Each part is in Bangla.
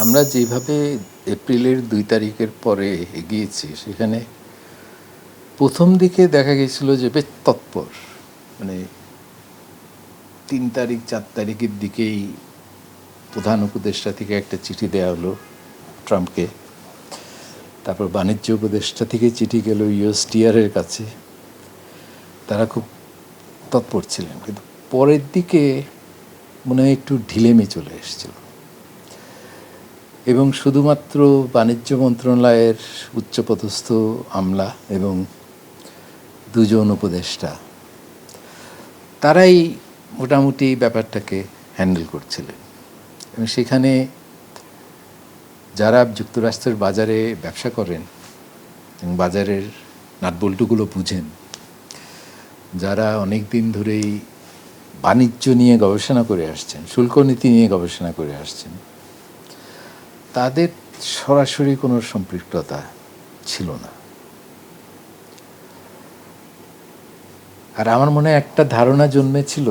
আমরা যেভাবে এপ্রিলের দুই তারিখের পরে এগিয়েছি, সেখানে প্রথম দিকে দেখা গেছিল যে বেশ তৎপর। মানে তিন তারিখ, চার তারিখের দিকেই প্রধান উপদেষ্টা থেকে একটা চিঠি দেওয়া হলো ট্রাম্পকে। তারপর বাণিজ্য উপদেষ্টা থেকে চিঠি গেল ইউএসটিআরের কাছে। তারা খুব তৎপর ছিলেন, কিন্তু পরের দিকে মনে হয় একটু ঢিলেমি চলে এসেছিল। এবং শুধুমাত্র বাণিজ্য মন্ত্রণালয়ের উচ্চপদস্থ আমলা এবং দুজন উপদেষ্টা, তারাই মোটামুটি ব্যাপারটাকে হ্যান্ডেল করছিলেন। এবং সেখানে যারা যুক্তরাষ্ট্রের বাজারে ব্যবসা করেন এবং বাজারের নাটবল্টুগুলো বুঝেন, যারা অনেক দিন ধরেই বাণিজ্য নিয়ে গবেষণা করে আসছেন, শুল্ক নীতি নিয়ে গবেষণা করে আসছেন তাদের সরাসরি কোনো সম্পৃক্ততা ছিল না। আর আমার মনে একটা ধারণা জন্মেছিল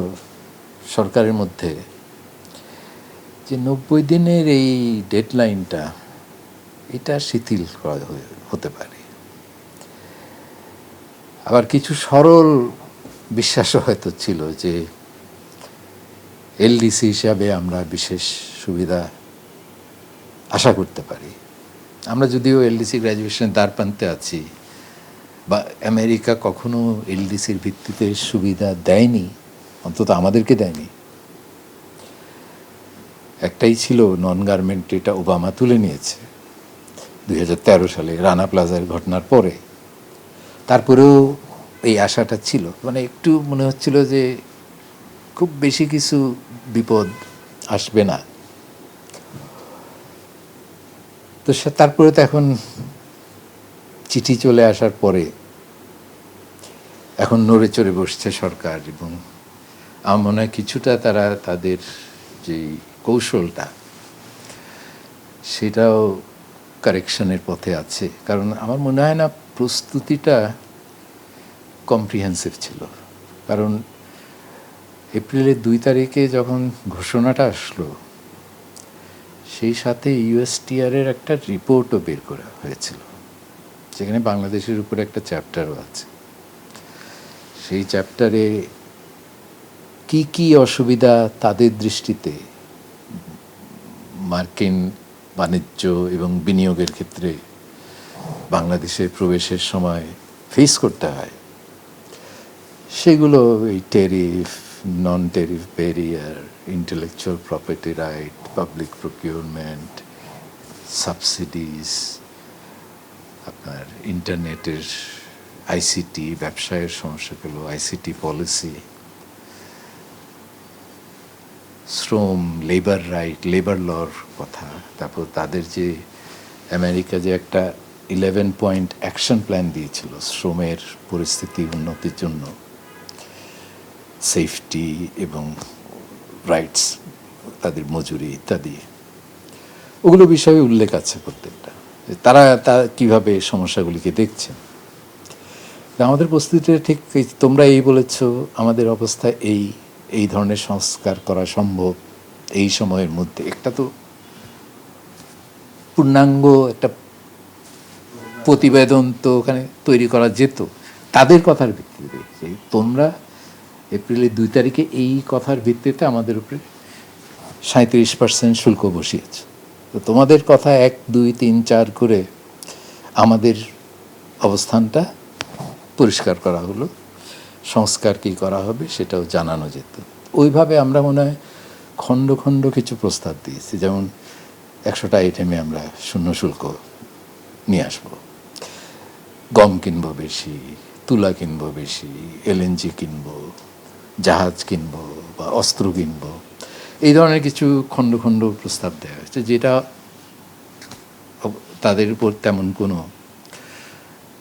সরকারের মধ্যে যে নব্বই দিনের এই ডেডলাইনটা এটা শিথিল করা হতে পারে। আবার কিছু সরল বিশ্বাসও হয়তো ছিল যে এলডিসি হিসাবে আমরা বিশেষ সুবিধা আশা করতে পারি। আমরা যদিও এলডিসি গ্র্যাজুয়েশনের দ্বার প্রান্তে আছি, বা আমেরিকা কখনো এলডিসির ভিত্তিতে সুবিধা দেয়নি, অন্তত আমাদেরকে দেয়নি। একটাই ছিল নন গার্মেন্ট এটা ওবামা তুলে নিয়েছে দু হাজার তেরো সালে রানা প্লাজার ঘটনার পরে। তারপরেও এই আশাটা ছিল মানে একটু মনে হচ্ছিল যে খুব বেশি কিছু বিপদ আসবে না। তো সে তারপরে তো এখন চিঠি চলে আসার পরে এখন নড়ে চড়ে বসছে সরকার এবং আমার মনে হয় কিছুটা তারা তাদের যে কৌশলটা, সেটাও কারেকশনের পথে আছে। কারণ আমার মনে হয় না প্রস্তুতিটা কম্প্রিহেন্সিভ ছিল। কারণ এপ্রিলের দুই তারিখে যখন ঘোষণাটা আসলো সেই সাথে ইউএসটিআরের একটা রিপোর্টও বের করা হয়েছিল, যেখানে বাংলাদেশের উপরে একটা চ্যাপ্টারও আছে। সেই চ্যাপ্টারে কি কি অসুবিধা তাদের দৃষ্টিতে মার্কিন বাণিজ্য এবং বিনিয়োগের ক্ষেত্রে বাংলাদেশে প্রবেশের সময় ফেস করতে হয়, সেগুলো এই tariff tariff barrier intellectual property right public procurement subsidies আপনার ইন্টারনেটের আইসিটি ব্যবসায়ের সমস্যাগুলো আইসিটি পলিসি শ্রম লেবার রাইট লেবার লর কথা, তারপর তাদের যে আমেরিকা যে একটা ইলেভেন পয়েন্ট অ্যাকশন প্ল্যান দিয়েছিল, শ্রমের পরিস্থিতি উন্নতির জন্য। সেফটি এবং রাইটস তাদের মজুরি ইত্যাদি। ওগুলো বিষয়ে উল্লেখ আছে প্রত্যেকটা। তারা, তা কীভাবে সমস্যাগুলিকে দেখছেন আমাদের প্রস্তুতিটা ঠিক তোমরা এই বলেছ, আমাদের অবস্থা এই এই ধরনের সংস্কার করা সম্ভব এই সময়ের মধ্যে। একটা তো পূর্ণাঙ্গ একটা প্রতিবেদন তো ওখানে তৈরি করা যেত। তাদের কথার ভিত্তিতে তোমরা এপ্রিলের দুই তারিখে এই কথার ভিত্তিতে আমাদের উপরে সাঁত্রিশ পার্সেন্ট শুল্ক বসিয়েছে। তো তোমাদের কথা এক, দুই, তিন, চার করে আমাদের অবস্থানটা পরিষ্কার করা হলো। সংস্কার কী করা হবে সেটাও জানানো যেত। ওইভাবে আমরা মনে হয় খণ্ড খণ্ড কিছু প্রস্তাব দিয়েছি। যেমন একশোটা আইটেমে আমরা শূন্য শুল্ক নিয়ে আসব। গম কিনবো বেশি, তুলা কিনবো বেশি এলএনজি কিনবো জাহাজ কিনব বা অস্ত্র কিনব। এই ধরনের কিছু খণ্ড খণ্ড প্রস্তাব দেওয়া হয়েছে, যেটা তাদের উপর তেমন কোনো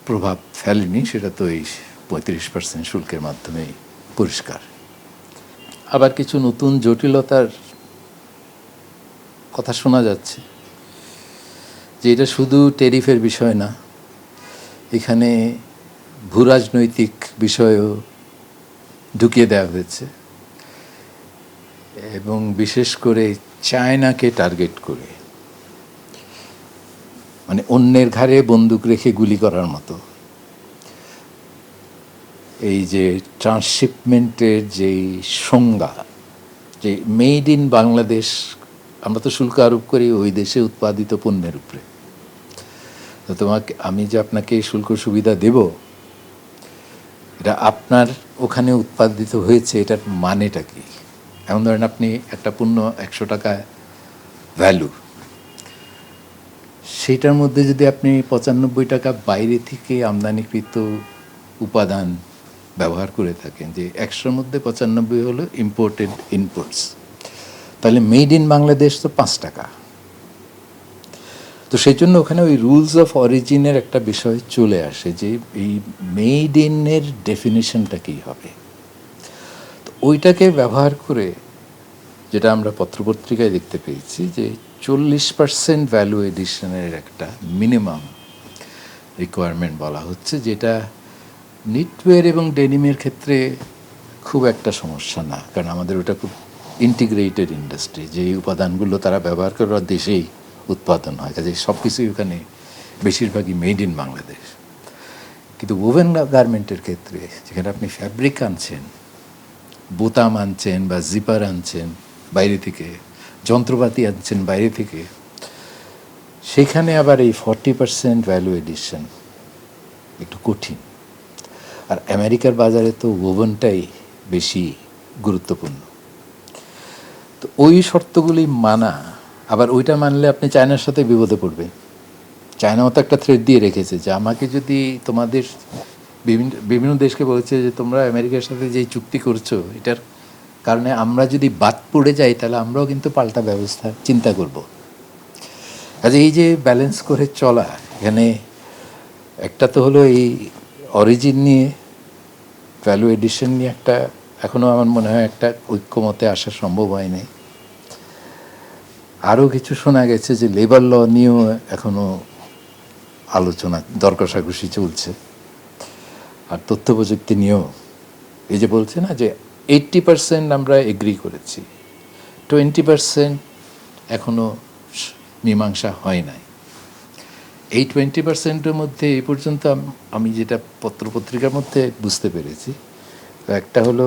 প্রভাব ফেলেনি, সেটা তো এই পঁয়ত্রিশ পার্সেন্ট শুল্কের মাধ্যমেই পরিষ্কার। আবার কিছু নতুন জটিলতার কথা শোনা যাচ্ছে, যে এটা শুধু টেরিফের বিষয় না, এখানে ভূরাজনৈতিক বিষয়ও ঢুকিয়ে দেওয়া হয়েছে। এবং বিশেষ করে চায়নাকে টার্গেট করে। মানে অন্যের ঘাড়ে বন্দুক রেখে গুলি করার মতো। এই যে ট্রান্সশিপমেন্টের যেই সংজ্ঞা, যে মেড ইন বাংলাদেশ, আমরা তো শুল্ক আরোপ করি ওই দেশে উৎপাদিত পণ্যের উপরে। তো তোমাকে, আমি যে আপনাকে শুল্ক সুবিধা দেব এটা আপনার ওখানে উৎপাদিত হয়েছে, এটার মানেটা কি? এমন ধরেন আপনি একটা পণ্য একশো টাকা ভ্যালু সেটার মধ্যে যদি আপনি পঁচানব্বই টাকা বাইরে থেকে আমদানিকৃত উপাদান ব্যবহার করে থাকেন, যে একশোর মধ্যে পঁচানব্বই হলো ইম্পোর্টেড ইনপুটস তাহলে মেড ইন বাংলাদেশ তো পাঁচ টাকা। তো সেই জন্য ওখানে ওই রুলস অফ অরিজিনের একটা বিষয় চলে আসে যে এই মেড ইনের ডেফিনেশনটা কী হবে। তো ওইটাকে ব্যবহার করে যেটা আমরা পত্রপত্রিকায় দেখতে পেয়েছি যে চল্লিশ পার্সেন্ট ভ্যালু এডিশনের একটা মিনিমাম রিকোয়ারমেন্ট বলা হচ্ছে যেটা নিটওয়ের এবং ডেনিমের ক্ষেত্রে খুব একটা সমস্যা না, কারণ আমাদের ওটা খুব ইন্টিগ্রেটেড ইন্ডাস্ট্রি যে উপাদানগুলো তারা ব্যবহার করে দেশেই উৎপাদন হয়। কাজে সব কিছুই ওখানে বেশিরভাগই মেড ইন বাংলাদেশ। কিন্তু ওভেন গার্মেন্টের ক্ষেত্রে যেখানে আপনি ফ্যাব্রিক আনছেন, বোতাম আনছেন বা জিপার আনছেন বাইরে থেকে, যন্ত্রপাতি আনছেন বাইরে থেকে, সেখানে আবার এই ফর্টি পার্সেন্ট ভ্যালু এডিশন একটু কঠিন। আর আমেরিকার বাজারে তো ওভেনটাই বেশি গুরুত্বপূর্ণ। তো ওই শর্তগুলি মানা আবার ওইটা মানলে আপনি চায়নার সাথে বিপদে পড়বেন চায়নাও তো একটা থ্রেড দিয়ে রেখেছে যে আমাকে যদি তোমাদের বিভিন্ন বিভিন্ন দেশকে বলেছে যে তোমরা আমেরিকার সাথে যেই চুক্তি করছ, এটার কারণে আমরা যদি বাদ পড়ে যাই, তাহলে আমরাও কিন্তু পাল্টা ব্যবস্থা চিন্তা করব। কাজে এই যে ব্যালেন্স করে চলা, এখানে একটা তো হলো এই অরিজিন নিয়ে ভ্যালু এডিশন নিয়ে একটা এখনও আমার মনে হয় একটা ঐক্যমতে আসা সম্ভব হয়নি। আরও কিছু শোনা গেছে যে লেবার ল নিয়েও এখনও আলোচনা দর কষাকষি চলছে। আর তথ্য প্রযুক্তি নিয়েও। এই যে বলছে না যে এইট্টি পার্সেন্ট আমরা এগ্রি করেছি টোয়েন্টি পার্সেন্ট এখনও মীমাংসা হয় নাই। এই টোয়েন্টি পার্সেন্টের মধ্যে এই পর্যন্ত আমি যেটা পত্রপত্রিকার মধ্যে বুঝতে পেরেছি, একটা হলো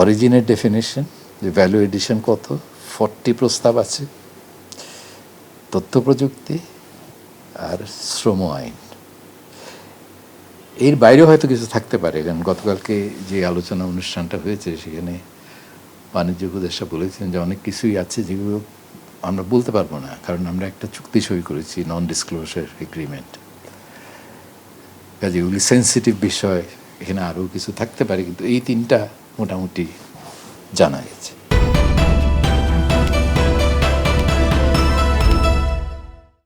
অরিজিনের ডেফিনেশন যে ভ্যালু এডিশন কত ফর্টি প্রস্তাব আছে তথ্য প্রযুক্তি আর শ্রম আইন। এর বাইরেও হয়তো কিছু থাকতে পারে, কারণ গতকালকে যে আলোচনা অনুষ্ঠানটা হয়েছে, সেখানে বাণিজ্য উপদেষ্টা বলেছেন যে অনেক কিছুই আছে যেগুলো আমরা বলতে পারব না, কারণ আমরা একটা চুক্তি সই করেছি নন ডিসক্লোজার এগ্রিমেন্ট কাজে এগুলি সেন্সিটিভ বিষয়, এখানে আরও কিছু থাকতে পারে, কিন্তু এই তিনটা মোটামুটি জানা গেছে।